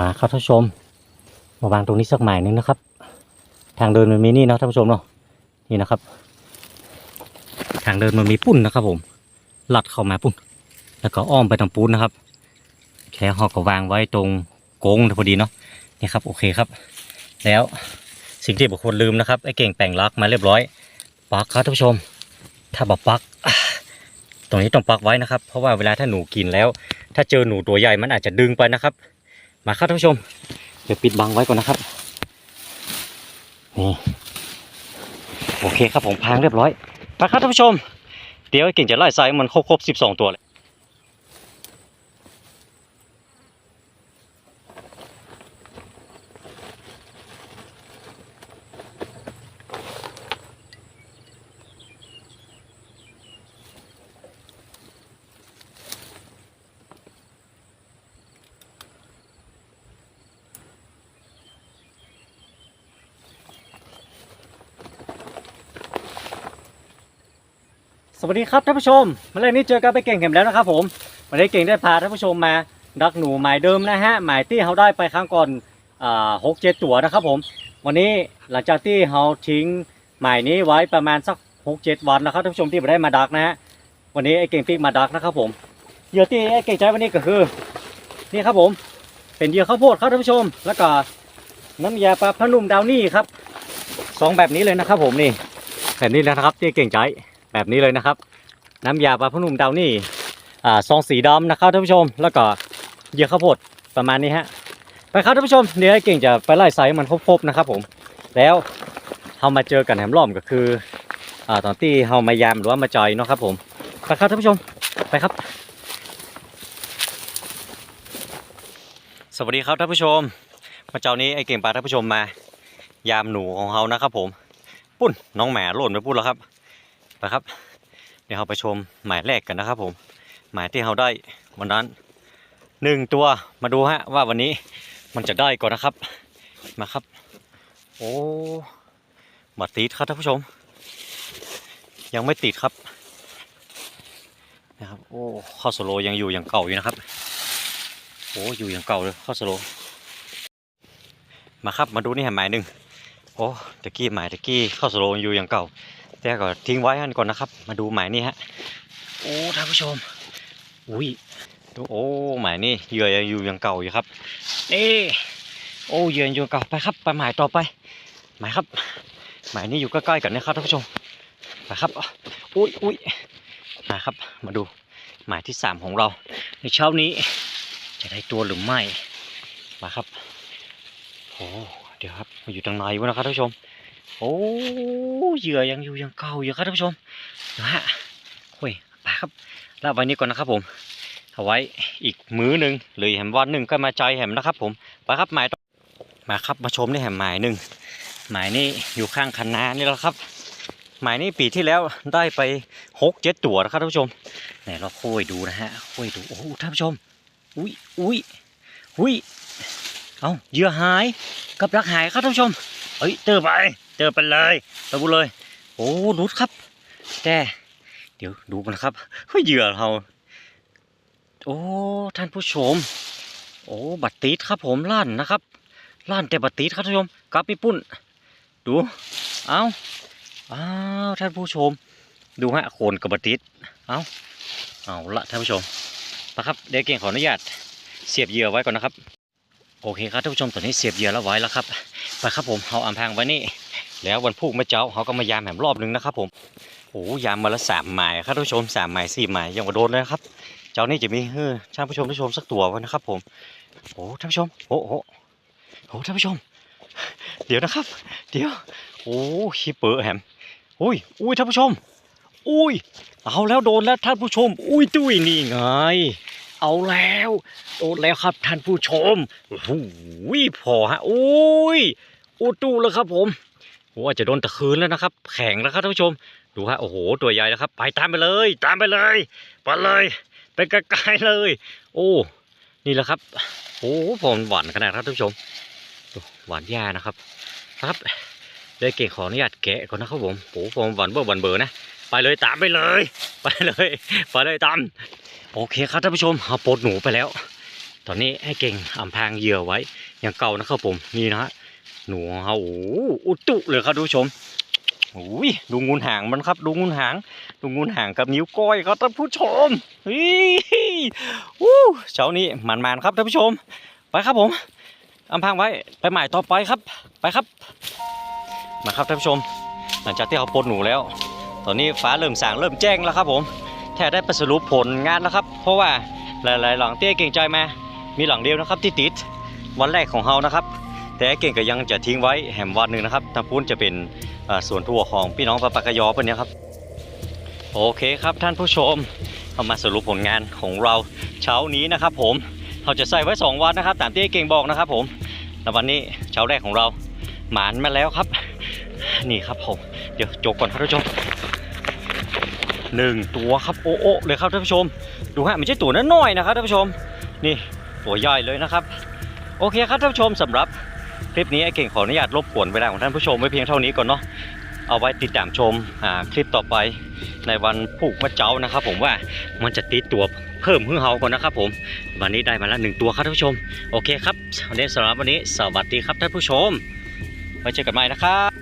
มาครับท่านผู้ชม มาวางตรงนี้สักหมายนึงนะครับ ทางเดินมันมีนี่นะท่านผู้ชมเนาะนี่นะครับ ทางเดินมันมีปุ้นนะครับ ผมลัดเข้ามาปุ้นแล้วก็อ้อมไปทางปูนนะครับแค่หอกก็วางไว้ตรงโกงพอดีเนาะนี่ครับโอเคครับ แล้วสิ่งที่บุคคลลืมนะครับไอ้เก่งแต่งลักมาเรียบร้อยปักครับท่านผู้ชม ถ้าบอกปักตรงนี้ต้องปักไว้นะครับ เพราะว่าเวลาถ้าหนูกินแล้ว ถ้าเจอหนูตัวใหญ่มันอาจจะดึงไปนะครับ มาครับท่านผู้ชม เดี๋ยวปิดบังไว้ก่อนนะครับ นี่ โอเคครับผมพางเรียบร้อยมาครับท่านผู้ชม เดี๋ยวกิ่งจะไล่ไซส์มันครบครบสิบสองตัวเลย สวัสดีครับท่านผู้ชมมาเลยนี้เจอกันไปเก่งเข็มแล้วนะครับผมวันนี้เก่งได้พาท่านผู้ชมมาดักหนูหมายเดิมนะฮะหมายที่เขาได้ไปครั้งก่อนหกเจ็ดตัวนะครับผมวันนี้หลังจากที่เขาทิ้งหมายนี้ไว้ประมาณสักหกเจ็ดวันนะครับท่านผู้ชมที่ไม่ได้มาดักนะฮะวันนี้ไอ้เก่งปิกมาดักนะครับผมเหยื่อที่ไอ้เก่งใช้วันนี้ก็คือนี่ครับผมเป็นเหยื่อข้าวโพดครับท่านผู้ชม แล้วก็น้ำยาปลาพนุ่มดาวนี่ครับสองแบบนี้เลยนะครับผมนี่แบบนี้นะครับที่เก่งใจ แบบนี้เลยนะครับ น้ำยาปลาพนุ่มดาวนี่ซองสีดำนะครับท่านผู้ชม แล้วก็เหยื่อข้าวโพดประมาณนี้ฮะไปครับท่านผู้ชมเดี๋ยวไอ้เก่งจะไปไล่ไซส์มันครบๆนะครับผมแล้วเรามาเจอกันแหมล้อมก็คืออตอนที่เรามายามหรือว่ามาจอยเนาะครับผมไปครับท่านผู้ชมไปครับ สวัสดีครับท่านผู้ชมมาเจ้านี้ไอ้เก่งพาท่านผู้ชมมา ยามหนูของเรานะครับผม ปุ้นน้องแหม่หล่นไปปุ้นแล้วครับ นะครับ เดี๋ยวเราไปชมหมายแรกกันนะครับผม หมายที่เราได้วันนั้นหนึ่งตัวมาดูฮะว่าวันนี้มันจะได้ก่อนนะครับมาครับ โอ้มาติดครับท่านผู้ชม ยังไม่ติดครับนะครับโอ้ข้าวสโลยังอยู่อย่างเก่าอยู่นะครับโอ้อยู่อย่างเก่าเลยข้าวสโลมาครับมาดูนี่หมายหนึ่งโอ้ตะกี้หมายตะกี้ข้าวสโลอยู่อย่างเก่า แต่ก็ทิ้งไว้กันก่อนนะครับ มาดูหมายนี้ฮะ โอ้ท่านผู้ชม อุ้ยดูโอ้หมายนี้เหยื่อยังอยู่ยังเก่าอยู่ครับนี่โอ้เหยื่อยังอยู่เก่าไปครับไปหมายต่อไป หมายครับ หมายนี้อยู่ใกล้ๆกันนะครับท่านผู้ชมไปครับอุ้ยอุ้ยมาครับ มาดูหมายที่สามของเรา ในเช้านี้ จะได้ตัวหรือไม่มาครับโอ้เดี๋ยวครับมาอยู่ทางในวะนะครับท่านผู้ชม โอ้เหยื่อยังอยู่ยังเก่าอยู่ครับท่านผู้ชมนะฮะโอ้ยไปครับลาไว้นี้ก่อนนะครับผมเอาไว้อีกมื้อหนึ่งหรือแหมวันหนึ่งก็มาใจแหมนะครับ ผมไปครับหมายต่อมาครับมาชมนี่แหมหมายหนึ่งหมายนี้อยู่ข้างคันนานี่แหละครับหมายนี้ปีที่แล้วได้ไปหกเจ็ดตัวนะครับท่านผู้ชมไหนเราค่อยดูนะฮะค่อยดูโอ้ท่านผู้ชม อุ้ยอุ้ยอุ้ยเอาเหยื่อหายกับรักหายครับท่านผู้ชม อ้ยเจอไป เจอไปเลยตะบุเลย โอ้รุดครับ แต่เดี๋ยวดูกันะครับเฮ้ยเหยื่อเรา โอ้ท่านผู้ชม โอ้บัตรติดครับผมล้านนะครับล้านแต่บัตรติดครับท่านผู้ชมกลับพี่ปุ้น ดูเอาอ้าวท่านผู้ชม ดูฮะโคนกับบัตรติดเอาเอาละท่านผู้ชมนะครับเดี๋ยวเก่งขออนุญาตเสียบเหยื่อไว้ก่อนนะครับ โอเคครับท่านผู้ชมตอนนี้เสียบเหยื่อแล้วไว้แล้วครับไปครับผมเอาอำพางไว้นี่ แล้ววันพุกเมื่อเจ้าเขาก็มายามแหมรอบหนึงนะครับ ผมโอ้ยามมาละสามหมายครับท่านผู้ชมสามหมายสี่หมายยังมาโดนเลยนะครับ เจ้านี่จะมีเฮ้อท่านผู้ชมท่านผู้ชมสักตัวว้นะครับ ผมโอ้ท่านผู้ชมโอ้โหโอ้ท่านผู้ชม เดี๋ยวนะครับ เดี๋ยวโอ้ฮิปเปอร์แฮมอุ้ยอุ้ยท่านผู้ชม อุ้ยเอาแล้วโดนแล้วท่านผู้ชม อุ้ยตุ้ยนี่ไง เอาแล้วโดนแล้วครับท่านผู้ชมโอ้โหพอฮะโอ้ยอูตู้แล้วครับผมโอ้อาจะโดนตะคืนแล้วนะครับ แข็งแล้วครับท่านผู้ชม ดูฮะโอ้โหตัวใหญ่แล้วครับ ไปตามไปเลย ตามไปเลยไปเลยไปไกลๆเลย โอ้นี่แหละครับโอ้ผมหวานขนาดครับท่านผู้ชมหวานยานะครับครับเดี๋ยวเก่งขออนุญาตแกะก่อนนะครับผมโอ้ผมหวานเบอร์หวานเบอร์นะไปเลยตามไปเลย ไปเลยไปเลยตาม โอเคครับท่านผู้ชมเอาปลดหนูไปแล้ว ตอนนี้ให้เก่งอำพางเหยื่อไว้ อย่างเก่านะครับผมนี่นะฮะหนูขอาโอ้โหอุตุเลยครับทุกผู้ชมโอ้ยดูงูหางมันครับ ดูงูหาง ดูงูหางกับนิ้วก้อยครับท่านผู้ชมฮ้ยวู้เช้านี้มันๆครับท่านผู้ชม ไปครับผมอำพางไว้ไปใหมายต่อไปครับ ไปครับมาครับท่านผู้ชม หลังจากที่เขาปลดหนูแล้ว ตอนนี้ฟ้าเริ่มสางเริ่มแจ้งแล้วครับผม แท้ได้ไปสรุปผลงานแล้วครับ เพราะว่าหลายๆ หลังเตี้ยเก่งใจมา มีหลังเดียวนะครับที่ติดวันแรกของเรานะครับ แต่เก่งก็ยังจะทิ้งไว้แหมวันหนึ่งนะครับทางพุ้นจะเป็นส่วนทั่วของพี่น้องปะปากยอเพื่อนเนี่ยครับ โอเคครับท่านผู้ชมเรามาสรุปผลงานของเราเช้านี้นะครับ ผมเราจะใส่ไว้ 2 วันนะครับ ตามที่เก่งบอกนะครับ ผมแต่วันนี้เช้าแรกของเราหมานมาแล้วครับ นี่ครับผม เดี๋ยวจกก่อนท่านผู้ชม หนึ่งตัวครับโอ้โอเลยครับท่านผู้ชม ดูฮะไม่ใช่ตัวน้อยๆนะครับท่านผู้ชม นี่ตัวใหญ่เลยนะครับ โอเคครับท่านผู้ชมสำหรับคลิปนี้ไอ้เก่งขออนุญาตรบกวนเวลาของท่านผู้ชมไว้เพียงเท่านี้ก่อนเนาะเอาไว้ติดตามชมคลิปต่อไปในวันผูกมะเจ้านะครับ ผมว่ามันจะติดตัวเพิ่มขึ้นเฮาก่อนนะครับผม วันนี้ได้มาแล้วหนึ่งตัวครับท่านผู้ชม โอเคครับวันนี้สำหรับวันนี้สวัสดีครับท่านผู้ชมไว้เจอกันใหม่นะครับ